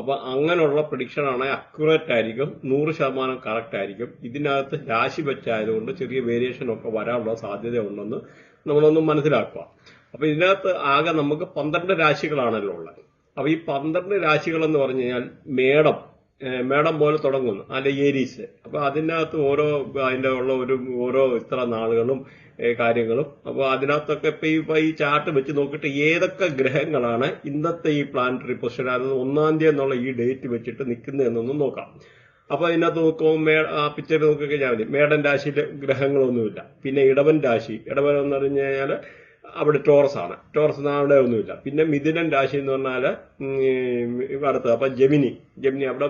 അപ്പൊ അങ്ങനെയുള്ള പ്രഡിക്ഷൻ ആണെങ്കിൽ അക്യുറേറ്റ് ആയിരിക്കും നൂറ് ശതമാനം കറക്റ്റ് ആയിരിക്കും. ഇതിനകത്ത് രാശി വെച്ചായതുകൊണ്ട് ചെറിയ വേരിയേഷൻ ഒക്കെ വരാനുള്ള സാധ്യത ഉണ്ടെന്ന് നമ്മളൊന്ന് മനസ്സിലാക്കുക. അപ്പൊ ഇതിനകത്ത് ആകെ നമുക്ക് പന്ത്രണ്ട് രാശികളാണല്ലോ ഉള്ളത്. അപ്പൊ ഈ പന്ത്രണ്ട് രാശികൾ എന്ന് പറഞ്ഞു കഴിഞ്ഞാൽ മേടം മേടം പോലെ തുടങ്ങുന്നു അല്ലെ ഏരീസ്. അപ്പൊ അതിനകത്ത് ഓരോ അതിന്റെ ഉള്ള ഒരു ഓരോ ഇത്ര നാളുകളും കാര്യങ്ങളും. അപ്പൊ അതിനകത്തൊക്കെ ഇപ്പൊ ഈ ഈ ചാർട്ട് വെച്ച് നോക്കിയിട്ട് ഏതൊക്കെ ഗ്രഹങ്ങളാണ് ഇന്നത്തെ ഈ പ്ലാനറ്ററി പൊസിഷൻ അതായത് ഒന്നാം തീയതി എന്നുള്ള ഈ ഡേറ്റ് വെച്ചിട്ട് നിൽക്കുന്നതെന്നൊന്ന് നോക്കാം. അപ്പൊ അതിനകത്ത് നോക്കുമ്പോൾ മേ ആ പിക്ചർ നോക്കിക്കഴിഞ്ഞാൽ മതി. മേടൻ രാശിയിലെ ഗ്രഹങ്ങളൊന്നുമില്ല. പിന്നെ ഇടവൻ രാശി. ഇടവൻ എന്ന് പറഞ്ഞു കഴിഞ്ഞാൽ അവിടെ ടോറസ് ആണ്. ടോറസ് അവിടെ ഒന്നുമില്ല. പിന്നെ മിഥുനൻ രാശി എന്ന് പറഞ്ഞാൽ അടുത്ത് അപ്പൊ ജമിനി. ജമിനി അവിടെ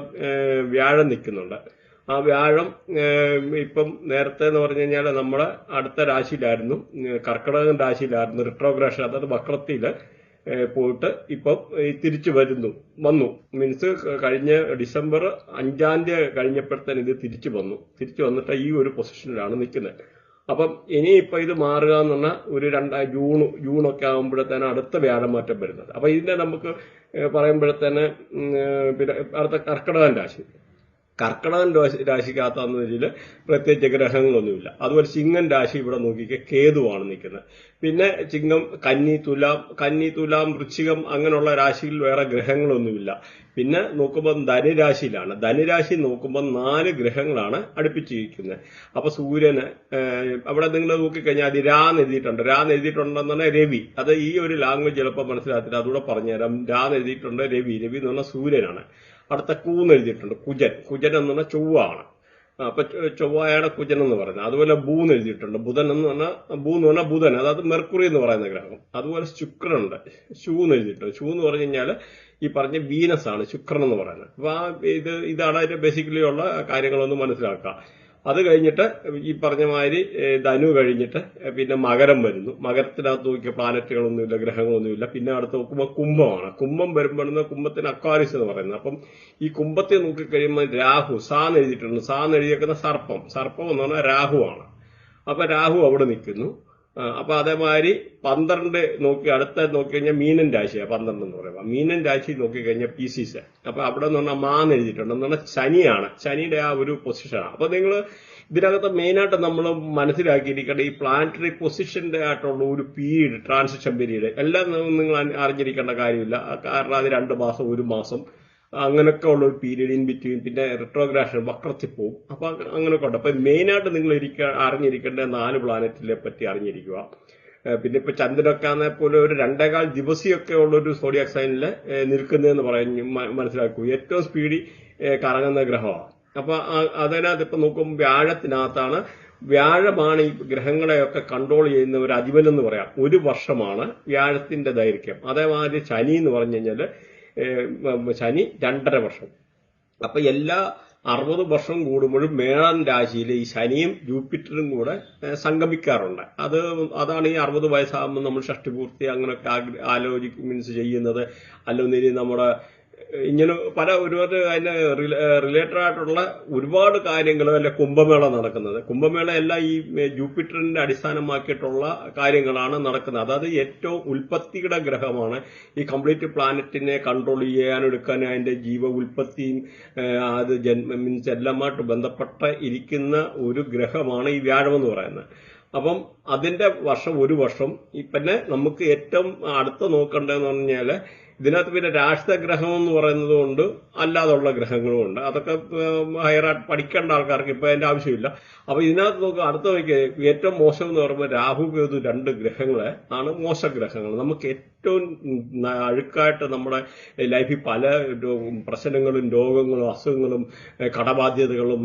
വ്യാഴം നിൽക്കുന്നുണ്ട്. ആ വ്യാഴം ഇപ്പം നേരത്തെ എന്ന് പറഞ്ഞു കഴിഞ്ഞാൽ നമ്മുടെ അടുത്ത രാശിയിലായിരുന്നു കർക്കിടകം രാശിയിലായിരുന്നു റിട്രോഗ്രേഷൻ അതായത് വക്രത്തിൽ പോയിട്ട് ഇപ്പം തിരിച്ചു വരുന്നു വന്നു. മീൻസ് കഴിഞ്ഞ ഡിസംബർ അഞ്ചാം തീയതി കഴിഞ്ഞപ്പോഴത്തേന് ഇത് തിരിച്ചു വന്നു. തിരിച്ചു വന്നിട്ട് ഈ ഒരു പൊസിഷനിലാണ് നിൽക്കുന്നത്. അപ്പം ഇനിയിപ്പോ ഇത് മാറുക എന്ന് പറഞ്ഞാൽ ഒരു രണ്ട് ജൂൺ ജൂണൊക്കെ ആകുമ്പോഴത്തേന് അടുത്ത വ്യാഴമാറ്റം വരുന്നത്. അപ്പൊ ഇതിനെ നമുക്ക് പറയുമ്പോഴത്തേന് പിന്നെ അടുത്ത കർക്കിടകൻ രാശി. കർക്കിടകൻ രാശി രാശിക്കകത്താന്ന് വെച്ചാൽ പ്രത്യേകിച്ച് ഗ്രഹങ്ങളൊന്നുമില്ല. അതുപോലെ ചിങ്ങൻ രാശി ഇവിടെ നോക്കിക്കെ കേതുവാണ് നിൽക്കുന്നത്. പിന്നെ ചിങ്ങം കന്നി തുലാം കന്നി തുലാം വൃശ്ചികം അങ്ങനെയുള്ള രാശിയിൽ വേറെ ഗ്രഹങ്ങളൊന്നുമില്ല. പിന്നെ നോക്കുമ്പോൾ ധനുരാശിയിലാണ്. ധനുരാശി നോക്കുമ്പോൾ നാല് ഗ്രഹങ്ങളാണ് അടുപ്പിച്ചിരിക്കുന്നത്. അപ്പൊ സൂര്യന് അവിടെ നിങ്ങൾ നോക്കിക്കഴിഞ്ഞാൽ അത് രാന്ന് എഴുതിയിട്ടുണ്ട്. രാന്ന് എഴുതിയിട്ടുണ്ടെന്ന് പറഞ്ഞാൽ രവി. അത് ഈ ഒരു ലാംഗ്വേജ് ചിലപ്പോൾ മനസ്സിലാത്തില്ല അതുകൂടെ പറഞ്ഞുതരാം. രാന്ന് എഴുതിയിട്ടുണ്ട് രവി. രവി എന്ന് പറഞ്ഞാൽ സൂര്യനാണ്. അടുത്ത കൂന്ന് എഴുതിയിട്ടുണ്ട്. കുജൻ. കുജൻ എന്ന് പറഞ്ഞാൽ ചൊവ്വാണ്. അപ്പൊ ചൊവ്വായാണ് കുജൻ എന്ന് പറയുന്നത്. അതുപോലെ ബൂന്ന് എഴുതിയിട്ടുണ്ട്. ബുധൻ എന്ന് പറഞ്ഞാൽ ഭൂ എന്ന് പറഞ്ഞാൽ ബുധൻ അതായത് മെർക്കുറി എന്ന് പറയുന്ന ഗ്രഹം. അതുപോലെ ശുക്രനുണ്ട്. ഷൂ എന്ന് എഴുതിയിട്ടുണ്ട്. ഷൂ എന്ന് പറഞ്ഞു കഴിഞ്ഞാൽ ഈ പറഞ്ഞ വീനസ് ആണ് ശുക്രൻ എന്ന് പറയുന്നത്. അപ്പൊ ആ ഇത് ഇതാണ് അതിന്റെ ബേസിക്കലി ഉള്ള കാര്യങ്ങളൊന്ന് മനസ്സിലാക്കുക. അത് കഴിഞ്ഞിട്ട് ഈ പറഞ്ഞ മാതിരി ധനു കഴിഞ്ഞിട്ട് പിന്നെ മകരം വരുന്നു. മകരത്തിനകത്ത് നോക്കിയ പ്ലാനറ്റുകളൊന്നുമില്ല ഗ്രഹങ്ങളൊന്നുമില്ല. പിന്നെ അടുത്ത് നോക്കുമ്പോൾ കുംഭമാണ്. കുംഭം വരുമ്പോഴെന്ന് കുംഭത്തിന് അക്വാരിസ് എന്ന് പറയുന്നത്. അപ്പം ഈ കുംഭത്തെ നോക്കിക്കഴിയുമ്പോൾ രാഹു സാന്ന് എഴുതിയിട്ടുണ്ട്. സാന്ന് എഴുതിയേക്കുന്ന സർപ്പം. സർപ്പം എന്ന് പറഞ്ഞാൽ രാഹുവാണ്. അപ്പൊ രാഹു അവിടെ നിൽക്കുന്നു. അപ്പൊ അതേമാതിരി പന്ത്രണ്ട് നോക്കി അടുത്ത നോക്കി കഴിഞ്ഞാൽ മീനൻ രാശിയാണ് പന്ത്രണ്ട് എന്ന് പറയുമ്പോൾ മീനൻ രാശി നോക്കി കഴിഞ്ഞാൽ പി സി സെ അപ്പൊ അവിടെ എന്ന് പറഞ്ഞാൽ മാന്ന് എഴുതിയിട്ടുണ്ട്. എന്ന് പറഞ്ഞാൽ ശനിയാണ്. ശനിയുടെ ആ ഒരു പൊസിഷനാണ് അപ്പൊ നിങ്ങൾ ഇതിനകത്ത് മെയിനായിട്ട് നമ്മൾ മനസ്സിലാക്കിയിരിക്കേണ്ട ഈ പ്ലാനറ്ററി പൊസിഷന്റെ ആയിട്ടുള്ള ഒരു പീരീഡ് ട്രാൻസിഷൻ പീരീഡ് എല്ലാം നിങ്ങൾ അറിഞ്ഞിരിക്കേണ്ട കാര്യമില്ല. കാരണം അത് രണ്ട് മാസം ഒരു മാസം. അങ്ങനെയൊക്കെ ഉള്ള ഒരു പീരീഡ് ഇൻ ബിറ്റ്വീൻ പിന്നെ റിട്രോഗ്രാഷൻ വക്രത്തിൽ പോകും അപ്പൊ അങ്ങനെയൊക്കെ ഉണ്ട്. അപ്പൊ മെയിനായിട്ട് നിങ്ങൾ ഇരിക്ക അറിഞ്ഞിരിക്കേണ്ട നാല് പ്ലാനറ്റിനെ പറ്റി അറിഞ്ഞിരിക്കുക. പിന്നെ ഇപ്പൊ ചന്ദ്രനൊക്കെ ആണെ പോലെ ഒരു രണ്ടേകാൽ ദിവസിയൊക്കെ ഉള്ള ഒരു സോഡിയാക് സൈനിൽ നിൽക്കുന്നതെന്ന് പറഞ്ഞു മനസ്സിലാക്കൂ. ഏറ്റവും സ്പീഡിൽ കറങ്ങുന്ന ഗ്രഹമാണ്. അപ്പൊ അതിനകത്ത് ഇപ്പൊ നോക്കുമ്പോൾ വ്യാഴത്തിനകത്താണ്. വ്യാഴമാണ് ഈ ഗ്രഹങ്ങളെയൊക്കെ കൺട്രോൾ ചെയ്യുന്ന ഒരു അധിപൻ എന്ന് പറയാം. ഒരു വർഷമാണ് വ്യാഴത്തിന്റെ ദൈർഘ്യം. അതേമാതിരി ശനി എന്ന് പറഞ്ഞു കഴിഞ്ഞാൽ ഏഹ് ശനി രണ്ടര വർഷം. അപ്പൊ എല്ലാ അറുപത് വർഷം കൂടുമ്പോഴും മേളൻ രാശിയിൽ ഈ ശനിയും ജൂപ്പിറ്ററും കൂടെ സംഗമിക്കാറുണ്ട്. അത് അതാണ് ഈ അറുപത് വയസ്സാകുമ്പോൾ നമ്മൾ ഷഷ്ടിപൂർത്തി അങ്ങനെയൊക്കെ ആലോചിക്കും മീൻസ് ചെയ്യുന്നത്. അല്ലെങ്കിൽ നമ്മുടെ ഇങ്ങനെ പല ഒരുപാട് അതിന് റിലേറ്റഡ് ആയിട്ടുള്ള ഒരുപാട് കാര്യങ്ങൾ അല്ലെ കുംഭമേള നടക്കുന്നത്. കുംഭമേള എല്ലാം ഈ ജൂപ്പിറ്ററിന്റെ അടിസ്ഥാനമാക്കിയിട്ടുള്ള കാര്യങ്ങളാണ് നടക്കുന്നത്. അതായത് ഏറ്റവും ഉൽപ്പത്തിയുടെ ഗ്രഹമാണ്. ഈ കംപ്ലീറ്റ് പ്ലാനറ്റിനെ കൺട്രോൾ ചെയ്യാൻ എടുക്കാൻ അതിന്റെ ജീവ ഉൽപ്പത്തിയും അത് ജന്മ മീൻസ് എല്ലാമായിട്ട് ബന്ധപ്പെട്ട ഇരിക്കുന്ന ഒരു ഗ്രഹമാണ് ഈ വ്യാഴം എന്ന് പറയുന്നത്. അപ്പം അതിന്റെ വർഷം ഒരു വർഷം പിന്നെ നമുക്ക് ഏറ്റവും അടുത്ത് നോക്കേണ്ടതെന്ന് പറഞ്ഞാൽ ഇതിനകത്ത് പിന്നെ രാഷ്ട്രഗ്രഹം എന്ന് പറയുന്നത് കൊണ്ട് അല്ലാതുള്ള ഗ്രഹങ്ങളും ഉണ്ട്. അതൊക്കെ ഹയറായിട്ട് പഠിക്കേണ്ട ആൾക്കാർക്ക് ഇപ്പൊ അതിന്റെ ആവശ്യമില്ല. അപ്പൊ ഇതിനകത്ത് നോക്കുക അടുത്ത വയ്ക്ക് ഏറ്റവും മോശം എന്ന് പറയുമ്പോൾ രാഹു കേതു രണ്ട് ഗ്രഹങ്ങളെ ആണ് മോശ ഗ്രഹങ്ങൾ. നമുക്ക് ഏറ്റവും അഴുക്കായിട്ട് നമ്മുടെ ലൈഫിൽ പല പ്രശ്നങ്ങളും രോഗങ്ങളും അസുഖങ്ങളും കടബാധ്യതകളും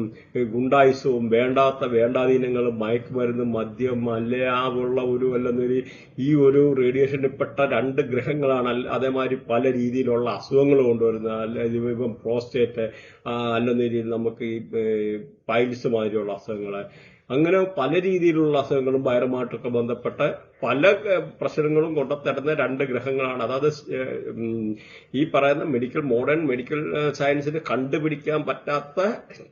ഗുണ്ടായുസവും വേണ്ടാത്ത വേണ്ടാധീനങ്ങളും മയക്കുമരുന്നും മദ്യം അല്ലെ ആ ഉള്ള ഒരു അല്ലെന്നൊരു ഈ ഒരു റേഡിയേഷനിൽ പെട്ട രണ്ട് ഗ്രഹങ്ങളാണ് അതേമാതിരി പല രീതിയിലുള്ള അസുഖങ്ങൾ കൊണ്ടുവരുന്നത്. അല്ല ഇത് ഇപ്പം പ്രോസ്റ്റേറ്റ് രീതിയിൽ നമുക്ക് ഈ പൈൽസ് മാതിരിയുള്ള അസുഖങ്ങൾ അങ്ങനെ പല രീതിയിലുള്ള അസുഖങ്ങളും വയറുമായിട്ടൊക്കെ ബന്ധപ്പെട്ട പല പ്രശ്നങ്ങളും കൊണ്ടുത്തരുന്ന രണ്ട് ഗ്രഹങ്ങളാണ്. അതായത് ഈ പറയുന്ന മെഡിക്കൽ മോഡേൺ മെഡിക്കൽ സയൻസിന് കണ്ടുപിടിക്കാൻ പറ്റാത്ത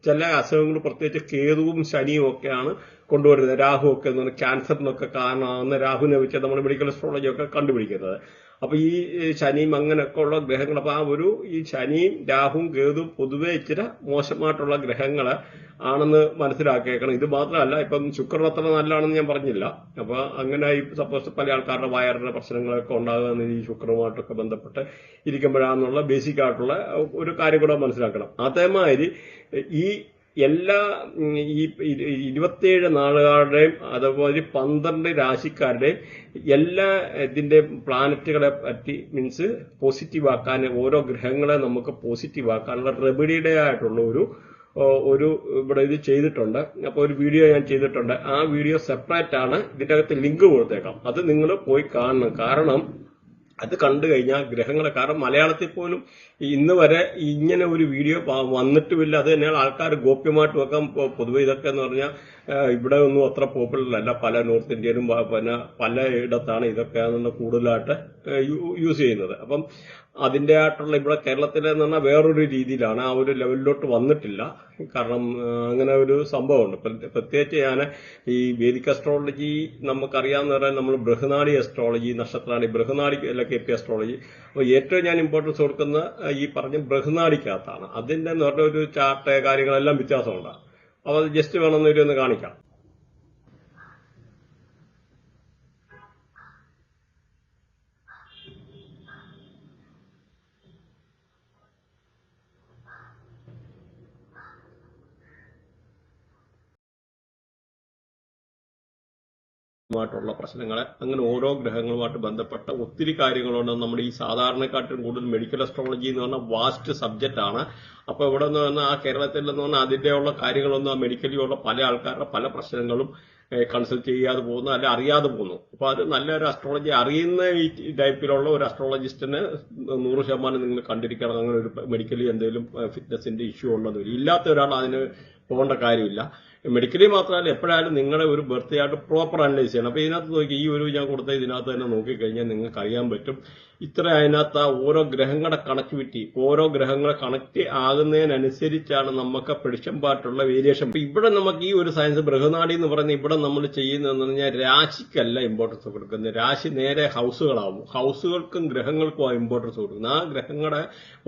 ചില അസുഖങ്ങൾ പ്രത്യേകിച്ച് കേതുവും ശനിയും ഒക്കെയാണ് കൊണ്ടുവരുന്നത്. രാഹു ഒക്കെ എന്ന് പറഞ്ഞാൽ ക്യാൻസറിനൊക്കെ കാരണമാകുന്ന രാഹുവിനെ വെച്ച് നമ്മൾ മെഡിക്കൽ അസ്ട്രോളജി ഒക്കെ കണ്ടുപിടിക്കുന്നത്. അപ്പൊ ഈ ശനിയും അങ്ങനെയൊക്കെ ഉള്ള ഗ്രഹങ്ങൾ അപ്പൊ ആ ഒരു ഈ ശനിയും രാഹുവും കേതുവും പൊതുവെ ഇച്ചിരി മോശമായിട്ടുള്ള ഗ്രഹങ്ങൾ ആണെന്ന് മനസ്സിലാക്കിയേക്കണം. ഇത് മാത്രമല്ല ഇപ്പം ശുക്രൻ അത്ര നല്ലതാണെന്ന് ഞാൻ പറഞ്ഞില്ല. അപ്പൊ അങ്ങനെ ഈ സപ്പോസ് പല ആൾക്കാരുടെ വയറിന്റെ പ്രശ്നങ്ങളൊക്കെ ഉണ്ടാകുന്ന ഈ ശുക്രനുമായിട്ടൊക്കെ ബന്ധപ്പെട്ട് ഇരിക്കുമ്പോഴാന്നുള്ള ബേസിക് ആയിട്ടുള്ള ഒരു കാര്യം കൂടെ മനസ്സിലാക്കണം. അതേമാതിരി ഈ എല്ലാ ഈ ഇരുപത്തിയേഴ് നാളുകാരുടെയും അതുപോലെ പന്ത്രണ്ട് രാശിക്കാരുടെയും എല്ലാ ഇതിന്റെ പ്ലാനറ്റുകളെ പറ്റി മീൻസ് പോസിറ്റീവ് ആക്കാൻ ഓരോ ഗ്രഹങ്ങളെ നമുക്ക് പോസിറ്റീവ് ആക്കാനുള്ള റെമഡിയുടെ ആയിട്ടുള്ള ഒരു ഒരു ഇവിടെ ഇത് ചെയ്തിട്ടുണ്ട്. അപ്പൊ ഒരു വീഡിയോ ഞാൻ ചെയ്തിട്ടുണ്ട്. ആ വീഡിയോ സെപ്പറേറ്റ് ആണ്. ഇതിന്റെ അകത്ത് ലിങ്ക് കൊടുത്തേക്കാം. അത് നിങ്ങൾ പോയി കാണണം. കാരണം അത് കണ്ടു കഴിഞ്ഞാൽ ഗ്രഹങ്ങളെ കാരണം മലയാളത്തിൽ പോലും ഇന്ന് വരെ ഇങ്ങനെ ഒരു വീഡിയോ വന്നിട്ടുമില്ല. അത് തന്നെയാണ് ആൾക്കാർ ഗോപ്യമായിട്ട് വെക്കാൻ പൊതുവെ ഇതൊക്കെ എന്ന് പറഞ്ഞാൽ ഇവിടെ ഒന്നും അത്ര പോപ്പുലർ അല്ല. പല നോർത്ത് ഇന്ത്യയിലും പിന്നെ പല ഇടത്താണ് ഇതൊക്കെ കൂടുതലായിട്ട് യൂസ് ചെയ്യുന്നത്. അപ്പം അതിന്റെ ആയിട്ടുള്ള ഇവിടെ കേരളത്തിലെ എന്ന് പറഞ്ഞാൽ വേറൊരു രീതിയിലാണ്. ആ ഒരു ലെവലിലോട്ട് വന്നിട്ടില്ല. കാരണം അങ്ങനെ ഒരു സംഭവമുണ്ട്. പ്ര- പ്രത്യേകിച്ച് ഞാൻ ഈ വേദിക് അസ്ട്രോളജി നമുക്കറിയാവുന്ന പറയാൻ നമ്മൾ ബൃഹനാടി അസ്ട്രോളജി നക്ഷത്രാണി ബൃഹനാടി അല്ല കെ പി അസ്ട്രോളജി അപ്പോൾ ഏറ്റവും ഞാൻ ഇമ്പോർട്ടൻസ് കൊടുക്കുന്ന ഈ പറഞ്ഞ ബൃഹനാടിക്കകത്താണ്. അതിന്റെ എന്ന് പറഞ്ഞ ഒരു ചാർട്ട് കാര്യങ്ങളെല്ലാം വ്യത്യാസമുണ്ട്. അപ്പോൾ അത് ജസ്റ്റ് വേണമെന്നൊരു ഒന്ന് കാണിക്കാം. മായിട്ടുള്ള പ്രശ്നങ്ങളെ അങ്ങനെ ഓരോ ഗ്രഹങ്ങളുമായിട്ട് ബന്ധപ്പെട്ട ഒത്തിരി കാര്യങ്ങളുണ്ട്. നമ്മുടെ ഈ സാധാരണക്കാട്ടിലും കൂടുതൽ മെഡിക്കൽ അസ്ട്രോളജി എന്ന് പറഞ്ഞാൽ വാസ്റ്റ് സബ്ജക്റ്റ് ആണ്. അപ്പൊ ഇവിടെ നിന്ന് പറഞ്ഞാൽ ആ കേരളത്തിൽ എന്ന് പറഞ്ഞാൽ അതിന്റെയുള്ള കാര്യങ്ങളൊന്നും ആ മെഡിക്കലി ഉള്ള പല ആൾക്കാരുടെ പല പ്രശ്നങ്ങളും കൺസൾട്ട് ചെയ്യാതെ പോകുന്നു അല്ലെ അറിയാതെ പോകുന്നു. അപ്പൊ അത് നല്ലൊരു അസ്ട്രോളജി അറിയുന്ന ഈ ടൈപ്പിലുള്ള ഒരു അസ്ട്രോളജിസ്റ്റിന് നൂറ് ശതമാനം നിങ്ങൾ കണ്ടിരിക്കണം. അങ്ങനെ ഒരു മെഡിക്കലി എന്തെങ്കിലും ഫിറ്റ്നസിന്റെ ഇഷ്യൂ ഉണ്ടെന്ന് ഇല്ലാത്ത ഒരാൾ അതിന് പോകേണ്ട കാര്യമില്ല. മെഡിക്കലി മാത്രമല്ല എപ്പോഴായാലും നിങ്ങളുടെ ഒരു ബർത്ത് ആയിട്ട് പ്രോപ്പർ അനലൈസ് ചെയ്യണം. അപ്പൊ ഇതിനകത്ത് നോക്കി ഈ ഒരു ഞാൻ കൊടുത്ത ഇതിനകത്ത് തന്നെ നോക്കിക്കഴിഞ്ഞാൽ നിങ്ങൾക്ക് അറിയാൻ പറ്റും. ഇത്ര അതിനകത്ത് ആ ഓരോ ഗ്രഹങ്ങളുടെ കണക്ടിവിറ്റി ഓരോ ഗ്രഹങ്ങളെ കണക്ട് ആകുന്നതിനനുസരിച്ചാണ് നമുക്ക് പ്രഡിക്ഷൻ പാർട്ടുള്ള വേരിയേഷൻ ഇവിടെ നമുക്ക് ഈ ഒരു സയൻസ് ബൃഹനാടി എന്ന് പറയുന്നത് ഇവിടെ നമ്മൾ ചെയ്യുന്നതെന്ന് പറഞ്ഞാൽ രാശിക്കല്ല ഇമ്പോർട്ടൻസ് കൊടുക്കുന്നത്. രാശി നേരെ ഹൗസുകളാവും. ഹൗസുകൾക്കും ഗ്രഹങ്ങൾക്കും ആ ഇമ്പോർട്ടൻസ് കൊടുക്കുന്നത്. ആ ഗ്രഹങ്ങളുടെ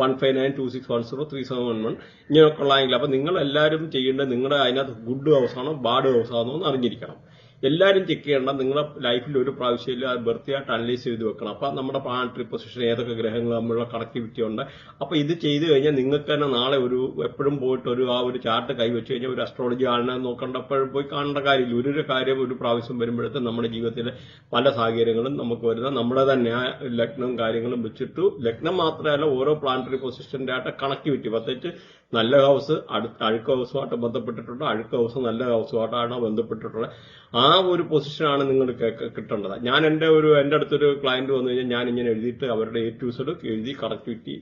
one five nine two six one zero three seven one one ഇങ്ങനെയൊക്കെ ഉള്ളതെങ്കിൽ അപ്പൊ നിങ്ങൾ എല്ലാവരും ചെയ്യേണ്ടത് നിങ്ങളുടെ അതിനകത്ത് ഗുഡ് ഹൗസ് ആണോ ബാഡ് ഹൗസ് ആണോ എന്ന് അറിഞ്ഞിരിക്കണം. എല്ലാവരും ചെക്ക് ചെയ്യേണ്ട നിങ്ങളുടെ ലൈഫിൽ ഒരു പ്രാവശ്യം അത് ബർത്തിയായിട്ട് അനലൈസ് ചെയ്ത് വെക്കണം. അപ്പൊ നമ്മുടെ പ്ലാനറ്ററി പൊസിഷൻ ഏതൊക്കെ ഗ്രഹങ്ങൾ നമ്മളുടെ കണക്ടിവിറ്റി ഉണ്ട്. അപ്പൊ ഇത് ചെയ്തു കഴിഞ്ഞാൽ നിങ്ങൾക്ക് തന്നെ നാളെ ഒരു എപ്പോഴും പോയിട്ട് ഒരു ആ ഒരു ചാർട്ട് കൈവച്ച് കഴിഞ്ഞാൽ ഒരു അസ്ട്രോളജി ആളിനെ നോക്കേണ്ട എപ്പോഴും പോയി കാണേണ്ട കാര്യമില്ല. ഒരു ഒരു കാര്യം ഒരു പ്രാവശ്യം വരുമ്പോഴത്തെ നമ്മുടെ ജീവിതത്തിലെ പല സാഹചര്യങ്ങളും നമുക്ക് വരുന്ന നമ്മുടെ തന്നെ ആ ലഗ്നം കാര്യങ്ങളും വെച്ചിട്ട് ലഗ്നം മാത്രമല്ല ഓരോ പ്ലാനറ്ററി പൊസിഷന്റെ ആയിട്ട് കണക്ടിവിറ്റി പ്രത്യേകിച്ച് നല്ല ഹൗസ് അഴുക്ക് ഹൗസുമായിട്ട് ബന്ധപ്പെട്ടിട്ടുണ്ട്. അഴുക്ക ഹൗസ് നല്ല ഹൗസുമായിട്ടാണ് ബന്ധപ്പെട്ടിട്ടുള്ളത്. ആ ഒരു പൊസിഷനാണ് നിങ്ങൾ കിട്ടേണ്ടത്. ഞാൻ എന്റെ ഒരു എന്റെ അടുത്തൊരു ക്ലയന്റ് വന്നു കഴിഞ്ഞാൽ ഞാൻ ഇങ്ങനെ എഴുതിയിട്ട് അവരുടെ എ ടു സെഡ് എഴുതി കണക്ടിവിറ്റി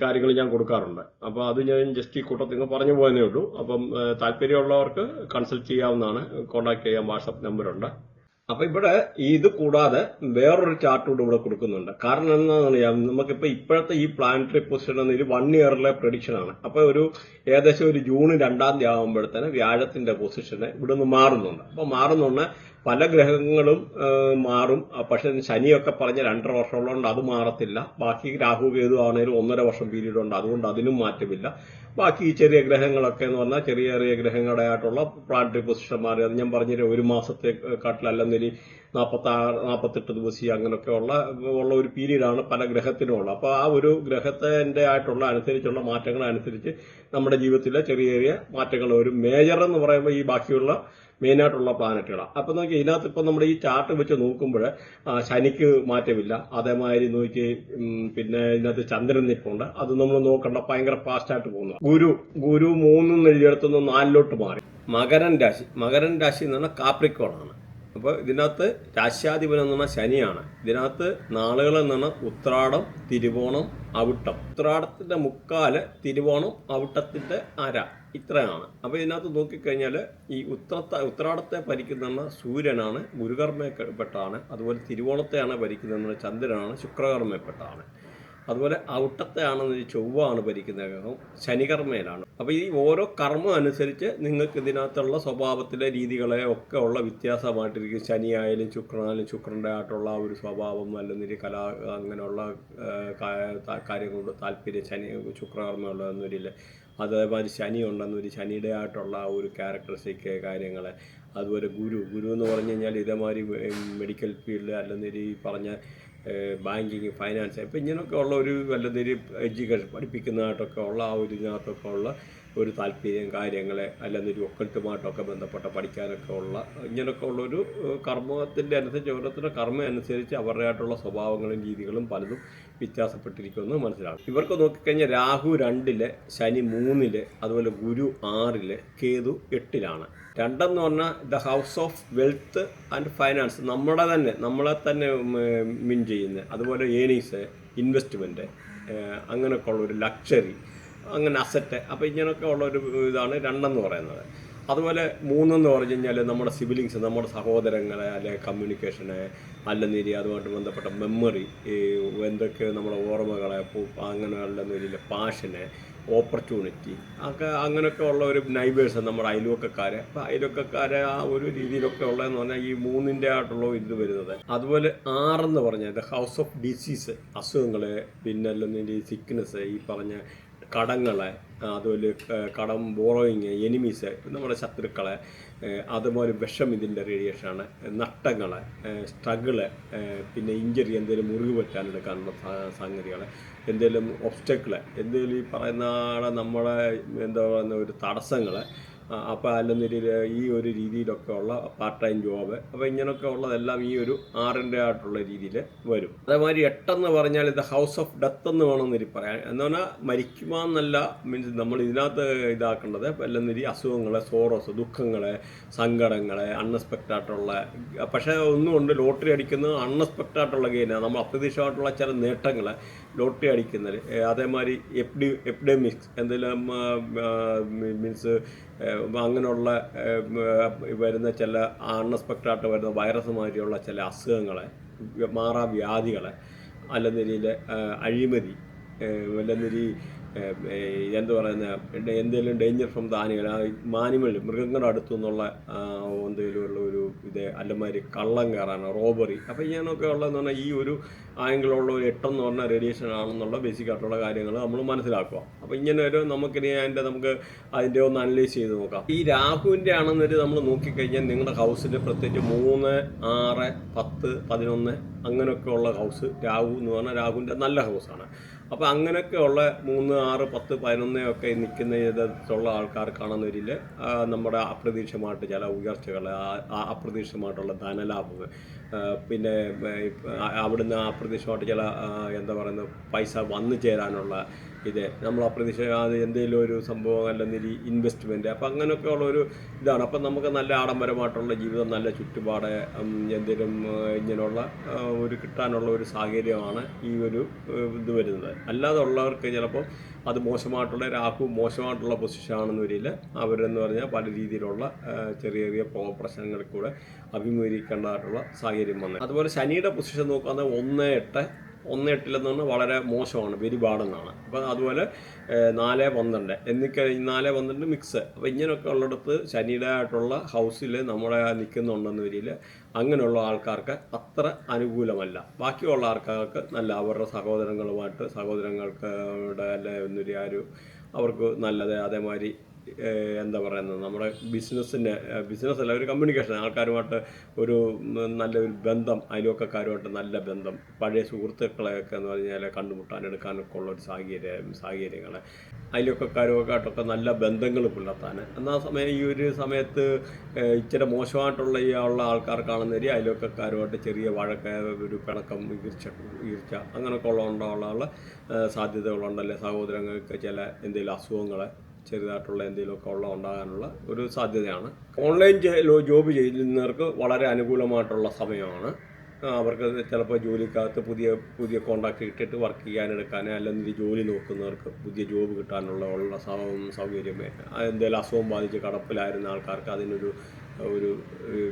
കാര്യങ്ങൾ ഞാൻ കൊടുക്കാറുണ്ട്. അപ്പോൾ അത് ഞാൻ ജസ്റ്റ് ഈ കൂട്ടത്തിൽ നിന്ന് പറഞ്ഞു പോയതേ ഉള്ളൂ. അപ്പം താല്പര്യമുള്ളവർക്ക് കൺസൾട്ട് ചെയ്യാവുന്നതാണ്. കോൺടാക്ട് ചെയ്യാൻ വാട്സപ്പ് നമ്പറുണ്ട് അപ്പൊ ഇവിടെ ഇത് കൂടാതെ വേറൊരു ചാർട്ട് കൂടെ ഇവിടെ കൊടുക്കുന്നുണ്ട്. കാരണം എന്താണെന്ന് അറിയാം? നമുക്കിപ്പോ ഇപ്പോഴത്തെ ഈ പ്ലാനറ്ററി പൊസിഷൻ എന്ന വൺ ഇയറിലെ പ്രഡിക്ഷൻ ആണ്. അപ്പൊ ഒരു ഏകദേശം ഒരു ജൂൺ രണ്ടാം തീയതി ആകുമ്പോഴത്തേന് വ്യാഴത്തിന്റെ പൊസിഷന് ഇവിടെ നിന്ന് മാറുന്നുണ്ട്. അപ്പൊ മാറുന്നുണ്ട്. പല ഗ്രഹങ്ങളും മാറും. പക്ഷെ ശനിയൊക്കെ പറഞ്ഞ രണ്ടര വർഷമുള്ളതുകൊണ്ട് അത് മാറത്തില്ല. ബാക്കി രാഹു കേതു ആണെങ്കിലും ഒന്നര വർഷം പീരീഡ് ഉണ്ട്. അതുകൊണ്ട് അതിനും മാറ്റമില്ല. ബാക്കി ചെറിയ ഗ്രഹങ്ങളൊക്കെ എന്ന് പറഞ്ഞാൽ ചെറിയ ചെറിയ ഗ്രഹങ്ങളുടെ ആയിട്ടുള്ള പ്ലാനറ്ററി പൊസിഷന്മാർ അത് ഞാൻ പറഞ്ഞ ഒരു മാസത്തെ കാട്ടിലല്ലെന്നൊരു നാൽപ്പത്തി ആറ് നാൽപ്പത്തെട്ട് ദിവസം അങ്ങനെയൊക്കെ ഉള്ള ഉള്ള ഒരു പീരീഡാണ് പല ഗ്രഹത്തിനും ഉള്ളത് അപ്പോൾ ആ ഒരു ഗ്രഹത്തിന്റെ ആയിട്ടുള്ള അനുസരിച്ചുള്ള മാറ്റങ്ങൾ അനുസരിച്ച് നമ്മുടെ ജീവിതത്തിലെ ചെറിയ ചെറിയ മാറ്റങ്ങൾ ഒരു മേജർ എന്ന് പറയുമ്പോൾ ഈ ബാക്കിയുള്ള മെയിനായിട്ടുള്ള പ്ലാനറ്റുകളാണ് അപ്പം നോക്കി ഇതിനകത്ത് ഇപ്പം നമ്മുടെ ഈ ചാർട്ട് വെച്ച് നോക്കുമ്പോൾ ശനിക്ക് മാറ്റമില്ല. അതേമാതിരി നോക്കി പിന്നെ ഇതിനകത്ത് ചന്ദ്രൻ നിൽപ്പുണ്ട് അത് നമ്മൾ നോക്കണ്ട ഭയങ്കര ഫാസ്റ്റായിട്ട് പോകുന്നു. ഗുരു ഗുരു മൂന്നും എഴുതിയെടുത്തുനിന്ന് നാലിലോട്ട് മാറി. മകരൻ രാശി മകരൻ രാശി എന്ന് പറഞ്ഞാൽ കാപ്രിക്കോണാണ്. അപ്പോൾ ഇതിനകത്ത് രാശ്യാധിപൻ എന്ന് പറഞ്ഞാൽ ശനിയാണ്. ഇതിനകത്ത് നാളുകൾ എന്ന് പറഞ്ഞാൽ ഉത്രാടം തിരുവോണം അവിട്ടം. ഉത്രാടത്തിന്റെ മുക്കാൽ തിരുവോണം അവിട്ടത്തിന്റെ അര. ഇത്രയാണ്. അപ്പോൾ ഇതിനകത്ത് നോക്കിക്കഴിഞ്ഞാൽ ഈ ഉത്രത്തെ ഉത്രാടത്തെ ഭരിക്കുന്ന സൂര്യനാണ് ഗുരുകർമ്മയെപ്പെട്ടാണ് അതുപോലെ തിരുവോണത്തെയാണ് ഭരിക്കുന്നത് ചന്ദ്രനാണ് ശുക്രകർമ്മയെപ്പെട്ടാണ് അതുപോലെ ഔട്ടത്തെയാണെന്ന് ഈ ചൊവ്വാണ് ഭരിക്കുന്ന ഗ്രഹം ശനികർമ്മയിലാണ് അപ്പോൾ ഈ ഓരോ കർമ്മം അനുസരിച്ച് നിങ്ങൾക്ക് ഇതിനകത്തുള്ള സ്വഭാവത്തിലെ രീതികളെ ഒക്കെ ഉള്ള വ്യത്യാസമായിട്ടിരിക്കും. ശനിയായാലും ശുക്രനായാലും ശുക്രന്റെ ആയിട്ടുള്ള ഒരു സ്വഭാവം അല്ലെങ്കിൽ കലാ അങ്ങനെയുള്ള കാര്യങ്ങളോട് താല്പര്യം ശനി ശുക്രകർമ്മമുള്ളതെന്നൊരില്ല അതേമാതിരി ശനി ഉണ്ടെന്നൊരു ശനിയുടെ ആയിട്ടുള്ള ഒരു ക്യാരക്ടറിസ്റ്റിക് കാര്യങ്ങൾ അതുപോലെ ഗുരു. ഗുരു എന്ന് പറഞ്ഞു കഴിഞ്ഞാൽ ഇതേമാതിരി മെഡിക്കൽ ഫീൽഡ് അല്ലെങ്കിൽ ഈ പറഞ്ഞ ബാങ്കിങ് ഫൈനാൻസ് ഇപ്പം ഇങ്ങനെയൊക്കെ ഉള്ള ഒരു വല്ലതൊരു എഡ്യൂക്കേഷൻ പഠിപ്പിക്കുന്നതായിട്ടൊക്കെ ഉള്ള ആ ഒരു ഇതിനകത്തൊക്കെ ഉള്ള ഒരു താല്പര്യം കാര്യങ്ങളെ ഒരു ഒക്കൽട്ടുമായിട്ടൊക്കെ ബന്ധപ്പെട്ട പഠിക്കാനൊക്കെ ഉള്ള ഇങ്ങനെയൊക്കെ ഉള്ളൊരു കർമ്മത്തിന്റെ അനുസരിച്ച് ഓരോരുത്തരുടെ കർമ്മം അനുസരിച്ച് അവരുടേതായിട്ടുള്ള സ്വഭാവങ്ങളും രീതികളും പലതും വ്യത്യാസപ്പെട്ടിരിക്കുമെന്ന് മനസ്സിലാകും. ഇവർക്ക് നോക്കിക്കഴിഞ്ഞാൽ രാഹു രണ്ടിൽ ശനി മൂന്നിൽ അതുപോലെ ഗുരു ആറിൽ കേതു എട്ടിലാണ്. രണ്ടെന്ന് പറഞ്ഞാൽ the house of wealth and finance നമ്മുടെ തന്നെ നമ്മളെ തന്നെ മിൻ ചെയ്യുന്നത്. അതുപോലെ ഏണീസ് ഇൻവെസ്റ്റ്മെന്റ് അങ്ങനെയൊക്കെ ഉള്ള ഒരു ലക്ഷറി. അങ്ങനെ അസറ്റ് അപ്പോൾ ഇങ്ങനെയൊക്കെ ഉള്ള ഒരു ഇതാണ് രണ്ടെന്ന് പറയുന്നത്. അതുപോലെ മൂന്നെന്ന് പറഞ്ഞു കഴിഞ്ഞാൽ നമ്മുടെ സിബിലിങ്സ് നമ്മുടെ സഹോദരങ്ങളെ അല്ലെ കമ്മ്യൂണിക്കേഷനെ അല്ലെന്നിരി അതുമായിട്ട് ബന്ധപ്പെട്ട മെമ്മറി ഈ എന്തൊക്കെ നമ്മുടെ ഓർമ്മകളെ അങ്ങനെ അല്ലെന്നിരിയില്ല പാഷനെ ഓപ്പർച്യൂണിറ്റി ഒക്കെ അങ്ങനെയൊക്കെ ഉള്ള ഒരു നൈബേഴ്സ് നമ്മുടെ അയൽവക്കക്കാരെ. അപ്പോൾ അയൽവക്കക്കാരെ ആ ഒരു രീതിയിലൊക്കെ ഉള്ളതെന്ന് പറഞ്ഞാൽ ഈ മൂന്നിന്റെ ആയിട്ടുള്ള ഇത് വരുന്നത്. അതുപോലെ ആറെന്ന് പറഞ്ഞാൽ ഹൗസ് ഓഫ് ഡിസീസ് അസുഖങ്ങൾ പിന്നെ അല്ലെന്നിരി സിക്നസ് ഈ പറഞ്ഞ കടങ്ങളെ അതുപോലെ കടം ബോറോയിങ് എനിമീസ് നമ്മുടെ ശത്രുക്കളെ അതുപോലെ വിഷം ഇതിന്റെ റേഡിയേഷനാണ് നട്ടങ്ങളെ സ്ട്രഗിൾ പിന്നെ ഇഞ്ചറി എന്തെങ്കിലും മുറിവ് പറ്റാനെടുക്കാനുള്ള സംഗതികൾ എന്തെങ്കിലും ഒബ്സ്റ്റക്കിൾ എന്തെങ്കിലും ഈ പറയുന്ന നമ്മളെ എന്താ പറയുന്ന ഒരു തടസ്സങ്ങൾ അപ്പോൾ അല്ലെന്നൊരു ഈ ഒരു രീതിയിലൊക്കെ ഉള്ള പാർട്ട് ടൈം ജോബ് അപ്പോൾ ഇങ്ങനെയൊക്കെ ഉള്ളതെല്ലാം ഈ ഒരു ആറിന്റെ ആയിട്ടുള്ള രീതിയിൽ വരും. അതേമാതിരി എട്ടെന്ന് പറഞ്ഞാൽ ഇത് ഹൗസ് ഓഫ് ഡെത്ത് എന്ന് വേണമെന്നൊരു പറയാൻ എന്ന് പറഞ്ഞാൽ മരിക്കുമെന്നല്ല മീൻസ് നമ്മൾ ഇതിനകത്ത് ഇതാക്കേണ്ടത്. അല്ലെന്നൊരു അസുഖങ്ങളെ സോറോസ് ദുഃഖങ്ങളെ സങ്കടങ്ങളെ അൺഎക്സ്പെക്റ്റഡ് ആയിട്ടുള്ള പക്ഷേ ഒന്നുകൊണ്ട് ലോട്ടറി അടിക്കുന്നത് അൺഎക്സ്പെക്റ്റഡ് ആയിട്ടുള്ള ഗെയിനാണ് നമ്മൾ അപ്രതീക്ഷിതമായിട്ടുള്ള ചില നേട്ടങ്ങൾ ലോട്ടറി അടിക്കുന്നത്. അതേമാതിരി എപ്ഡി എപ്പിഡമിക്സ് എന്തെങ്കിലും മീൻസ് അങ്ങനെയുള്ള വരുന്ന ചില അൺഎക്സ്പെക്റ്റഡ് ആയിട്ട് വരുന്ന വൈറസ് മാതിരിയുള്ള ചില അസുഖങ്ങളെ മാറാ വ്യാധികളെ അല്ലെന്നിരിയിൽ അഴിമതി അല്ലെന്നിരി എന്താ പറയുന്ന എന്തെങ്കിലും ഡേഞ്ചർ ഫ്രം ദ ആനിമൽ മാനിമൽ മൃഗങ്ങളുടെ അടുത്തു നിന്നുള്ള ആ, എന്തെങ്കിലും ഉള്ള ഒരു ഇത് അല്ലമാതിരി കള്ളം കയറാനോ റോബറി അപ്പോൾ ഇങ്ങനെയൊക്കെ ഉള്ളതെന്ന് പറഞ്ഞാൽ ഈ ഒരു ആംഗിളുള്ള ഒരു എട്ടെന്ന് പറഞ്ഞ റേഡിയേഷൻ ആണെന്നുള്ള ബേസിക് ആയിട്ടുള്ള കാര്യങ്ങൾ നമ്മൾ മനസ്സിലാക്കുക. അപ്പോൾ ഇങ്ങനെ ഒരു നമുക്കിനി അതിന്റെ നമുക്ക് അതിന്റെ ഒന്ന് അനലൈസ് ചെയ്ത് നോക്കാം. ഈ രാഹുവിന്റെ ആണെന്നൊരു നമ്മൾ നോക്കിക്കഴിഞ്ഞാൽ നിങ്ങളുടെ ഹൗസിൽ പ്രത്യേകിച്ച് മൂന്ന് ആറ് പത്ത് പതിനൊന്ന് അങ്ങനെയൊക്കെ ഉള്ള ഹൗസ് രാഹു എന്ന് പറഞ്ഞാൽ രാഹുവിന്റെ നല്ല ഹൗസാണ് അപ്പോൾ അങ്ങനെയൊക്കെ ഉള്ള മൂന്ന് ആറ് പത്ത് പതിനൊന്ന് ഒക്കെ നിൽക്കുന്ന ഇതിലുള്ള ആൾക്കാർക്കാണെന്നൊരിൽ നമ്മുടെ അപ്രതീക്ഷിതമായിട്ട് ചില ഉയർച്ചകൾ അപ്രതീക്ഷമായിട്ടുള്ള അപ്രതീക്ഷിതമായിട്ടുള്ള ധനലാഭം പിന്നെ അവിടുന്ന് അപ്രതീക്ഷിതമായിട്ട് ചില എന്താ പറയുന്നത് പൈസ വന്നു ചേരാനുള്ള ഇത് നമ്മൾ അപ്രതീക്ഷ അത് എന്തെങ്കിലും ഒരു സംഭവം അല്ലെങ്കിൽ ഇൻവെസ്റ്റ്മെന്റ് അപ്പം അങ്ങനെയൊക്കെ ഉള്ള ഒരു ഇതാണ്. അപ്പം നമുക്ക് നല്ല ആഡംബരമായിട്ടുള്ള ജീവിതം നല്ല ചുറ്റുപാട് എന്തെങ്കിലും ഇങ്ങനെയുള്ള ഒരു കിട്ടാനുള്ള ഒരു സാഹചര്യമാണ് ഈ ഒരു ഇത് വരുന്നത്. അല്ലാതെ ഉള്ളവർക്ക് ചിലപ്പോൾ അത് മോശമായിട്ടുള്ള രാഹു മോശമായിട്ടുള്ള പൊസിഷനാണെന്ന് വരില്ല. അവരെന്ന് പറഞ്ഞാൽ പല രീതിയിലുള്ള ചെറിയ ചെറിയ പ്രോ- പ്രശ്നങ്ങളിൽ കൂടെ അഭിമുഖീകരിക്കേണ്ടതായിട്ടുള്ള സാഹചര്യം വന്നത് അതുപോലെ ശനിയുടെ പൊസിഷൻ നോക്കുകയാണെങ്കിൽ ഒന്ന് എട്ട് ഒന്ന് എട്ടിലെന്ന് പറഞ്ഞാൽ വളരെ മോശമാണ് വെരി ബാഡെന്നാണ് അപ്പം അതുപോലെ ഏഹ്, നാല് പന്ത്രണ്ട്. എന്നിക്കഴിഞ്ഞ് നാല് പന്ത്രണ്ട് മിക്സ് അപ്പോൾ ഇങ്ങനെയൊക്കെ ഉള്ളിടത്ത് ശനിയുടെ ആയിട്ടുള്ള ഹൗസിൽ നമ്മളെ നിൽക്കുന്നുണ്ടെന്ന് വരിയിൽ അങ്ങനെയുള്ള ആൾക്കാർക്ക് അത്ര അനുകൂലമല്ല. ബാക്കിയുള്ള ആൾക്കാർക്ക് നല്ല അവരുടെ സഹോദരങ്ങളുമായിട്ട് സഹോദരങ്ങൾക്ക് അല്ലെ ഒന്നൊരു ആ ഒരു അവർക്ക് നല്ലത് അതേമാതിരി എന്താ പറയുന്നത് നമ്മുടെ ബിസിനസ്സിന്റെ ബിസിനസ് അല്ല ഒരു കമ്മ്യൂണിക്കേഷൻ ആൾക്കാരുമായിട്ട് ഒരു നല്ലൊരു ബന്ധം അയൽവക്കക്കാരുമായിട്ട് നല്ല ബന്ധം പഴയ സുഹൃത്തുക്കളെയൊക്കെ എന്ന് പറഞ്ഞാൽ കണ്ടുമുട്ടാൻ എടുക്കാനൊക്കെ ഉള്ള ഒരു സാഹചര്യം സാഹചര്യങ്ങൾ അയൽവക്കക്കാരുമായിട്ടൊക്കെ നല്ല ബന്ധങ്ങൾ പുലർത്താൻ എന്നാൽ സമയം ഈ ഒരു സമയത്ത് ഇച്ചിരി മോശമായിട്ടുള്ള ഈ ഉള്ള ആൾക്കാർക്കാണെന്ന് വരി അയൽവക്കക്കാരുമായിട്ട് ചെറിയ വഴക്ക് ഒരു പിണക്കം ഈർച്ച ഈർച്ച അങ്ങനെയൊക്കെ ഉള്ള ഉണ്ടാകാനുള്ള സാധ്യതകളുണ്ടല്ലേ സഹോദരങ്ങൾക്ക് ചില എന്തെങ്കിലും അസുഖങ്ങൾ ചെറുതായിട്ടുള്ള എന്തെങ്കിലുമൊക്കെ ഉള്ള ഉണ്ടാകാനുള്ള ഒരു സാധ്യതയാണ്. ഓൺലൈൻ ജോബ് ചെയ്യുന്നവർക്ക് വളരെ അനുകൂലമായിട്ടുള്ള സമയമാണ്. അവർക്ക് ചിലപ്പോൾ ജോലിക്കകത്ത് പുതിയ പുതിയ കോണ്ടാക്ട് ഇട്ടിട്ട് വർക്ക് ചെയ്യാനെടുക്കാൻ അല്ലെങ്കിൽ ജോലി നോക്കുന്നവർക്ക് പുതിയ ജോബ് കിട്ടാനുള്ള ഉള്ള സൗകര്യം എന്തെങ്കിലും അസുഖം ബാധിച്ച് കടപ്പിലായിരുന്ന ആൾക്കാർക്ക് അതിനൊരു ഒരു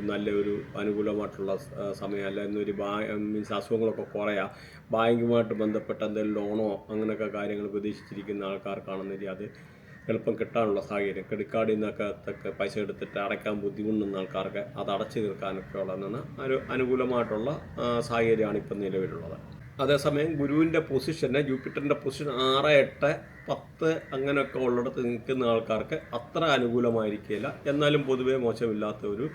നല്ലൊരു അനുകൂലമായിട്ടുള്ള സമയം അല്ല എന്നൊരു ബാ മീൻസ് അസുഖങ്ങളൊക്കെ കുറയാം ബാങ്കുമായിട്ട് ബന്ധപ്പെട്ട എന്തെങ്കിലും ലോണോ അങ്ങനെയൊക്കെ കാര്യങ്ങൾ പ്രതീക്ഷിച്ചിരിക്കുന്ന ആൾക്കാർക്കാണെന്നില്ല അത് എളുപ്പം കിട്ടാനുള്ള സാഹചര്യം. ക്രെഡിറ്റ് കാർഡിൽ നിന്നൊക്കെ തൊക്കെ പൈസ എടുത്തിട്ട് അടയ്ക്കാൻ ബുദ്ധിമുട്ടുന്ന ആൾക്കാർക്ക് അത് അടച്ചു തീർക്കാനൊക്കെ ഉള്ളതാണ് ഒരു അനുകൂലമായിട്ടുള്ള സാഹചര്യമാണ് ഇപ്പം നിലവിലുള്ളത്. അതേസമയം ഗുരുവിന്റെ പൊസിഷന് ജൂപ്പിറ്ററിന്റെ പൊസിഷൻ ആറ് എട്ട് പത്ത് അങ്ങനെയൊക്കെ ഉള്ളിടത്ത് നിൽക്കുന്ന ആൾക്കാർക്ക് അത്ര അനുകൂലമായിരിക്കില്ല എന്നാലും പൊതുവേ മോശമില്ലാത്ത ഒരു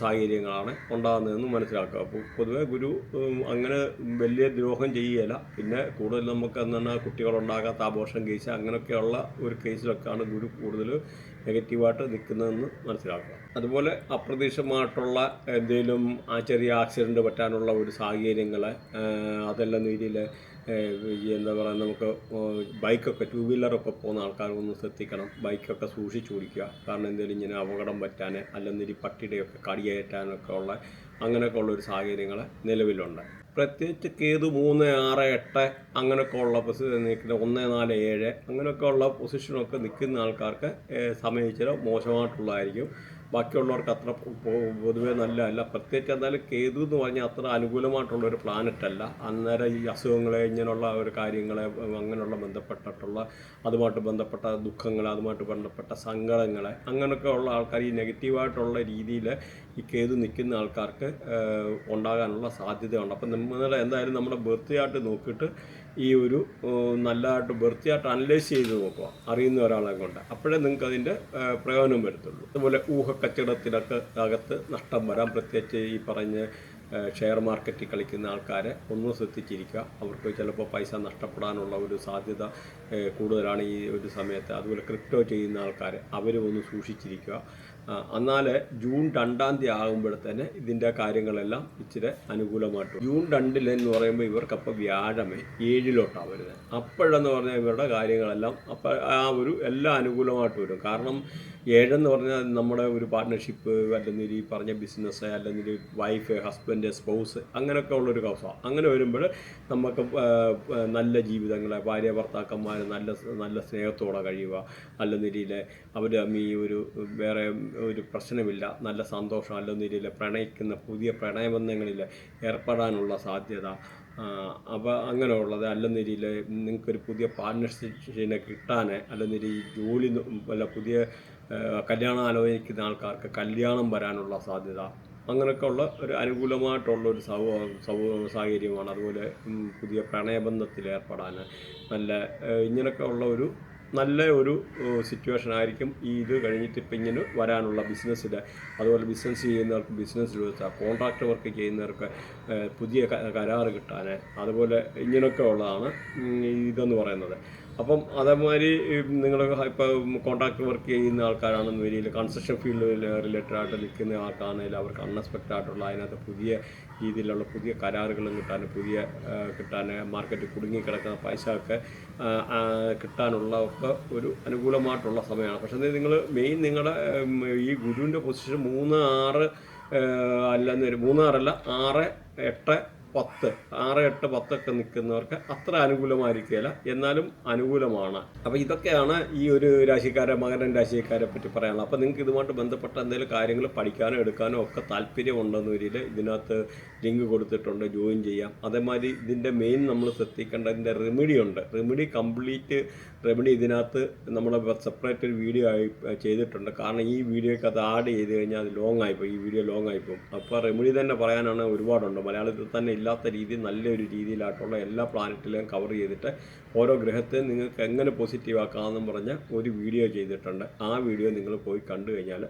സാഹചര്യങ്ങളാണ് ഉണ്ടാകുന്നതെന്ന് മനസ്സിലാക്കുക. അപ്പോൾ പൊതുവേ ഗുരു അങ്ങനെ വലിയ ദ്രോഹം ചെയ്യുകയില്ല പിന്നെ കൂടുതൽ നമുക്ക് എന്താണ് കുട്ടികളുണ്ടാകാത്ത ആഘോഷം കേസ് അങ്ങനെയൊക്കെയുള്ള ഒരു കേസിലൊക്കെയാണ് ഗുരു കൂടുതൽ നെഗറ്റീവായിട്ട് നിൽക്കുന്നതെന്ന് മനസ്സിലാക്കുക. അതുപോലെ അപ്രതീക്ഷിതമായിട്ടുള്ള എന്തെങ്കിലും ചെറിയ ആക്സിഡന്റ് പറ്റാനുള്ള ഒരു സാഹചര്യങ്ങൾ അതെല്ലാം രീതിയിൽ എന്താ പറയുക നമുക്ക് ബൈക്കൊക്കെ ടു വീലറൊക്കെ പോകുന്ന ആൾക്കാരൊന്ന് ശ്രദ്ധിക്കണം. ബൈക്കൊക്കെ സൂക്ഷിച്ചു ഓടിക്കുക. കാരണം എന്തെങ്കിലും ഇങ്ങനെ അപകടം പറ്റാൻ അല്ലെങ്കിൽ പട്ടിയുടെയൊക്കെ കടിയേറ്റാനൊക്കെ ഉള്ള അങ്ങനെയൊക്കെ ഉള്ളൊരു സാഹചര്യങ്ങൾ നിലവിലുണ്ട്. പ്രത്യേകിച്ച് കേതു മൂന്ന് ആറ് എട്ട് അങ്ങനെയൊക്കെ ഉള്ള പൊസിഷൻ നിൽക്കുന്ന ഒന്ന് നാല് ഏഴ് അങ്ങനെയൊക്കെ ഉള്ള പൊസിഷനൊക്കെ നിൽക്കുന്ന ആൾക്കാർക്ക് സമയം ഇച്ചിരി മോശമായിട്ടുള്ളതായിരിക്കും. ബാക്കിയുള്ളവർക്ക് അത്ര പൊതുവേ പൊതുവേ നല്ലതല്ല പ്രത്യേകിച്ച് എന്തായാലും കേതു എന്ന് പറഞ്ഞാൽ അത്ര അനുകൂലമായിട്ടുള്ള ഒരു പ്ലാനറ്റല്ല. അല്ല അന്നേരം ഈ അസുഖങ്ങളെ ഇങ്ങനെയുള്ള ഒരു കാര്യങ്ങളെ അങ്ങനെയുള്ള ബന്ധപ്പെട്ടിട്ടുള്ള അതുമായിട്ട് ബന്ധപ്പെട്ട ദുഃഖങ്ങൾ അതുമായിട്ട് ബന്ധപ്പെട്ട സങ്കടങ്ങളെ അങ്ങനെയൊക്കെ ഉള്ള ആൾക്കാർ ഈ നെഗറ്റീവായിട്ടുള്ള രീതിയിൽ ഈ കേതു നിൽക്കുന്ന ആൾക്കാർക്ക് ഉണ്ടാകാനുള്ള സാധ്യതയുണ്ട്. അപ്പം നമ്മൾ എന്തായാലും നമ്മുടെ ബർത്ത് ആയിട്ട് നോക്കിയിട്ട് ഈ ഒരു നല്ലതായിട്ട് വൃത്തിയായിട്ട് അനലൈസ് ചെയ്ത് നോക്കുക അറിയുന്ന ഒരാളെ കൊണ്ട്. അപ്പോഴേ നിങ്ങൾക്ക് അതിന്റെ പ്രയോജനം വരത്തുള്ളൂ. അതുപോലെ ഊഹക്കച്ചവടത്തിലൊക്കെ അകത്ത് നഷ്ടം വരാൻ പ്രത്യേകിച്ച് ഈ പറഞ്ഞ ഷെയർ മാർക്കറ്റിൽ കളിക്കുന്ന ആൾക്കാരെ ഒന്ന് ശ്രദ്ധിച്ചിരിക്കുക. അവർക്ക് ചിലപ്പോൾ പൈസ നഷ്ടപ്പെടാനുള്ള ഒരു സാധ്യത കൂടുതലാണ് ഈ ഒരു സമയത്ത്. അതുപോലെ ക്രിപ്റ്റോ ചെയ്യുന്ന ആൾക്കാർ അവരും ഒന്ന് സൂക്ഷിച്ചിരിക്കുക. എന്നാൽ ജൂൺ രണ്ടാം തീയതി ആകുമ്പോഴത്തേന് ഇതിന്റെ കാര്യങ്ങളെല്ലാം ഇച്ചിരി അനുകൂലമായിട്ട് ജൂൺ രണ്ടിൽ എന്ന് പറയുമ്പോൾ ഇവർക്കപ്പോൾ വ്യാഴമേ ഏഴിലോട്ടാണ് വരുന്നത് അപ്പോഴെന്ന് പറഞ്ഞാൽ ഇവരുടെ കാര്യങ്ങളെല്ലാം അപ്പോൾ ആ ഒരു എല്ലാം അനുകൂലമായിട്ട് വരും. കാരണം ഏഴെന്ന് പറഞ്ഞാൽ നമ്മുടെ ഒരു പാർട്ട്ണർഷിപ്പ് അല്ലെങ്കിൽ ഈ പറഞ്ഞ ബിസിനസ് അല്ലെങ്കിൽ വൈഫ് ഹസ്ബൻഡ് സ്പൗസ് അങ്ങനെയൊക്കെ ഉള്ളൊരു കവസമാണ് അങ്ങനെ വരുമ്പോൾ നമുക്ക് നല്ല ജീവിതങ്ങളെ ഭാര്യ ഭർത്താക്കന്മാർ നല്ല നല്ല സ്നേഹത്തോടെ കഴിയുക. നല്ല നിലയിൽ അവർ ഈ ഒരു വേറെ ഒരു പ്രശ്നമില്ല. നല്ല സന്തോഷം. നല്ല നിലയിൽ പ്രണയിക്കുന്ന പുതിയ പ്രണയബന്ധങ്ങളിൽ ഏർപ്പെടാനുള്ള സാധ്യത അപ്പോൾ അങ്ങനെയുള്ളത്. അല്ലെന്നിരിയിൽ നിങ്ങൾക്കൊരു പുതിയ പാർട്ട്ണർഷിപ്പിനെ കിട്ടാൻ അല്ലെന്നിരി ജോലി അല്ല പുതിയ കല്യാണം ആലോചിക്കുന്ന ആൾക്കാർക്ക് കല്യാണം വരാനുള്ള സാധ്യത അങ്ങനെയൊക്കെ ഉള്ള ഒരു അനുകൂലമായിട്ടുള്ള ഒരു സൗ സാഹചര്യമാണ്. അതുപോലെ പുതിയ പ്രണയബന്ധത്തിൽ ഏർപ്പെടാൻ നല്ല ഇങ്ങനെയൊക്കെ ഉള്ള ഒരു നല്ല ഒരു സിറ്റുവേഷൻ ആയിരിക്കും. ഈ ഇത് കഴിഞ്ഞിട്ട് ഇപ്പം ഇങ്ങനെ വരാനുള്ള ബിസിനസ്സിൽ അതുപോലെ ബിസിനസ് ചെയ്യുന്നവർക്ക് ബിസിനസ് കോൺട്രാക്ട് വർക്ക് ചെയ്യുന്നവർക്ക് പുതിയ കരാറ് കിട്ടാൻ അതുപോലെ ഇങ്ങനെയൊക്കെ ഉള്ളതാണ് ഇതെന്ന് പറയുന്നത്. അപ്പം അതേമാതിരി നിങ്ങൾ ഇപ്പോൾ കോൺട്രാക്ട് വർക്ക് ചെയ്യുന്ന ആൾക്കാരാണെന്ന് വരിയിൽ കൺസ്ട്രക്ഷൻ ഫീൽഡിൽ റിലേറ്റഡ് ആയിട്ട് നിൽക്കുന്ന ആൾക്കാണെങ്കിൽ അവർക്ക് അൺഎക്സ്പെക്റ്റഡ് ആയിട്ടുള്ള അതിനകത്ത് പുതിയ രീതിയിലുള്ള പുതിയ കരാറുകളും കിട്ടാൻ പുതിയ കിട്ടാൻ മാർക്കറ്റിൽ കുടുങ്ങിക്കിടക്കുന്ന പൈസ ഒക്കെ കിട്ടാനുള്ള ഒക്കെ ഒരു അനുകൂലമായിട്ടുള്ള സമയമാണ്. പക്ഷേ നിങ്ങൾ മെയിൻ നിങ്ങളുടെ ഈ ഗുരുവിന്റെ പൊസിഷൻ മൂന്ന് ആറ് അല്ലെന്ന് മൂന്നാറല്ല ആറ് എട്ട് പത്ത് ആറ് എട്ട് പത്തൊക്കെ നിൽക്കുന്നവർക്ക് അത്ര അനുകൂലമായിരിക്കില്ല എന്നാലും അനുകൂലമാണ്. അപ്പോൾ ഇതൊക്കെയാണ് ഈ ഒരു രാശിക്കാരെ മകരൻ രാശിക്കാരെ പറ്റി പറയാനുള്ളത്. അപ്പോൾ നിങ്ങൾക്ക് ഇതുമായിട്ട് ബന്ധപ്പെട്ട എന്തെങ്കിലും കാര്യങ്ങൾ പഠിക്കാനോ എടുക്കാനോ ഒക്കെ താല്പര്യമുണ്ടെന്ന് വരിയിൽ ഇതിനകത്ത് ലിങ്ക് കൊടുത്തിട്ടുണ്ട് ജോയിൻ ചെയ്യാം. അതേമാതിരി ഇതിന്റെ മെയിൻ നമ്മൾ ശ്രദ്ധിക്കേണ്ട ഇതിന്റെ റെമഡി ഉണ്ട്. റെമഡി കംപ്ലീറ്റ് റെമഡി ഇതിനകത്ത് നമ്മൾ സെപ്പറേറ്റ് ഒരു വീഡിയോ ആയി ചെയ്തിട്ടുണ്ട്. കാരണം ഈ വീഡിയോയ്ക്ക് അത് ആഡ് ചെയ്ത് കഴിഞ്ഞാൽ അത് ലോങ് ആയിപ്പോയി ഈ വീഡിയോ ലോങ് ആയിപ്പോകും അപ്പോൾ റെമഡി തന്നെ പറയാനാണ് ഒരുപാടുണ്ട്. മലയാളത്തിൽ തന്നെ ഇല്ലാത്ത രീതിയിൽ നല്ലൊരു രീതിയിലായിട്ടുള്ള എല്ലാ പ്ലാനറ്റിലെയും കവർ ചെയ്തിട്ട് ഓരോ ഗ്രഹത്തെയും നിങ്ങൾക്ക് എങ്ങനെ പോസിറ്റീവ് ആക്കാമെന്നും പറഞ്ഞ ഒരു വീഡിയോ ചെയ്തിട്ടുണ്ട്. ആ വീഡിയോ നിങ്ങൾ പോയി കണ്ടു കഴിഞ്ഞാൽ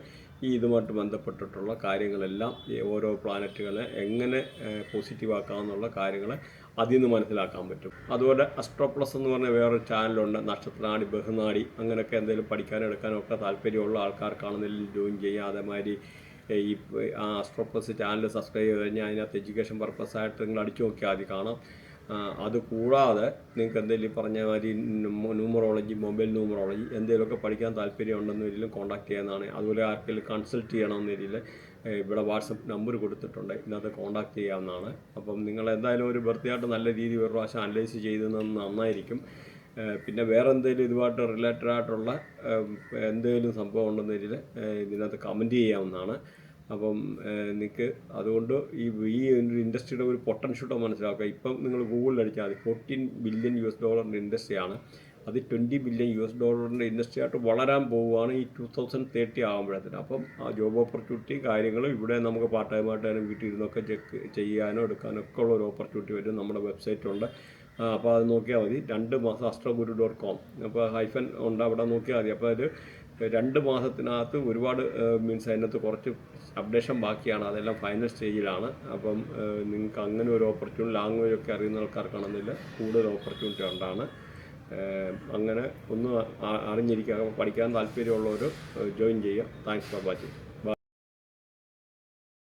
ഈ ഇതുമായിട്ട് ബന്ധപ്പെട്ടിട്ടുള്ള കാര്യങ്ങളെല്ലാം ഓരോ പ്ലാനറ്റുകളെ എങ്ങനെ പോസിറ്റീവ് ആക്കാമെന്നുള്ള കാര്യങ്ങൾ അതിൽ നിന്ന് മനസ്സിലാക്കാൻ പറ്റും. അതുപോലെ അസ്ട്രോ പ്ലസ് എന്ന് പറഞ്ഞ വേറൊരു ചാനലുണ്ട് നക്ഷത്രനാടി ബഹുനാടി അങ്ങനെയൊക്കെ എന്തെങ്കിലും പഠിക്കാനും എടുക്കാനും ഒക്കെ താല്പര്യമുള്ള ആൾക്കാർക്കാണെന്നെങ്കിലും ജോയിൻ ചെയ്യുക അതേമാതിരി ഈ ആ പ്ലസ് ചാനൽ സബ്സ്ക്രൈബ് ചെയ്ത് കഴിഞ്ഞാൽ അതിനകത്ത് എഡ്യൂക്കേഷൻ പർപ്പസായിട്ട് നിങ്ങൾ അടിച്ചു നോക്കിയാൽ മതി. കാണാം അതുകൂടാതെ അത് കൂടാതെ നിങ്ങൾക്ക് എന്തെങ്കിലും പറഞ്ഞ മാതിരി ന്യൂമറോളജി മൊബൈൽ ന്യൂമറോളജി എന്തെങ്കിലുമൊക്കെ പഠിക്കാൻ താല്പര്യമുണ്ടെന്ന് രീതിയിലും കോൺടാക്ട് ചെയ്യുന്നതാണ്. അതുപോലെ ആർക്കെങ്കിലും കൺസൾട്ട് ചെയ്യണമെന്ന രീതിയിൽ ഇവിടെ വാട്സപ്പ് നമ്പർ കൊടുത്തിട്ടുണ്ട്. ഇതിനകത്ത് കോൺടാക്ട് ചെയ്യാവുന്നതാണ്. അപ്പം നിങ്ങൾ എന്തായാലും ഒരു വൃത്തിയായിട്ട് നല്ല രീതിയിൽ ഒരു പ്രാവശ്യം അനലൈസ് ചെയ്തത് നന്നായിരിക്കും. പിന്നെ വേറെ എന്തെങ്കിലും ഇതുമായിട്ട് റിലേറ്റഡ് ആയിട്ടുള്ള എന്തെങ്കിലും സംഭവം ഉണ്ടെന്ന രീതിയിൽ ഇതിനകത്ത് കമന്റ് ചെയ്യാവുന്നതാണ്. അപ്പം നിങ്ങൾക്ക് അതുകൊണ്ട് ഈ ഈ ഒരു ഇൻഡസ്ട്രിയുടെ ഒരു പൊട്ടൻഷ്യൽ മനസ്സിലാക്കുക. ഇപ്പം നിങ്ങൾ ഗൂഗിളിൽ അടിച്ചാൽ മതി. ഫോർട്ടീൻ ബില്യൺ യു എസ് ഡോളറിന്റെ ഇൻഡസ്ട്രിയാണ് അത് ട്വന്റി ബില്യൺ യു എസ് ഡോളറിന്റെ ഇൻഡസ്ട്രി ആയിട്ട് വളരാൻ പോവുകയാണ് ഈ ടു തൗസൻഡ് തേർട്ടി ആകുമ്പോഴത്തേന് അപ്പം ആ ജോബ് ഓപ്പർച്യൂണിറ്റി കാര്യങ്ങളും ഇവിടെ നമുക്ക് പാർട്ട് ടൈമായിട്ട് വീട്ടിൽ ഇരുന്നൊക്കെ ചെക്ക് ചെയ്യാനോ എടുക്കാനോ ഒക്കെ ഉള്ള ഒരു ഓപ്പർച്യൂണിറ്റി വരും നമ്മുടെ വെബ്സൈറ്റുണ്ട് അപ്പോൾ അത് നോക്കിയാൽ മതി. രണ്ട് മാസം അസ്ട്രോ ഗുരു ഡോട്ട് കോം. അപ്പോൾ ഹൈഫൻ ഉണ്ട് അവിടെ നോക്കിയാൽ മതി. അപ്പോൾ അത് രണ്ട് മാസത്തിനകത്ത് ഒരുപാട് മീൻസ് അതിനകത്ത് കുറച്ച് അപ്ഡേഷൻ ബാക്കിയാണ്. അതെല്ലാം ഫൈനൽ സ്റ്റേജിലാണ്. അപ്പം നിങ്ങൾക്ക് അങ്ങനെ ഒരു ഓപ്പർച്യൂണിറ്റി ലാംഗ്വേജ് ഒക്കെ അറിയുന്ന ആൾക്കാർക്കാണെന്നില്ല കൂടുതൽ ഓപ്പർച്യൂണിറ്റി ഉണ്ടാണ്. അങ്ങനെ ഒന്ന് അറിഞ്ഞിരിക്കുക. പഠിക്കാൻ താല്പര്യമുള്ളവർ ജോയിൻ ചെയ്യുക. Thanks for watching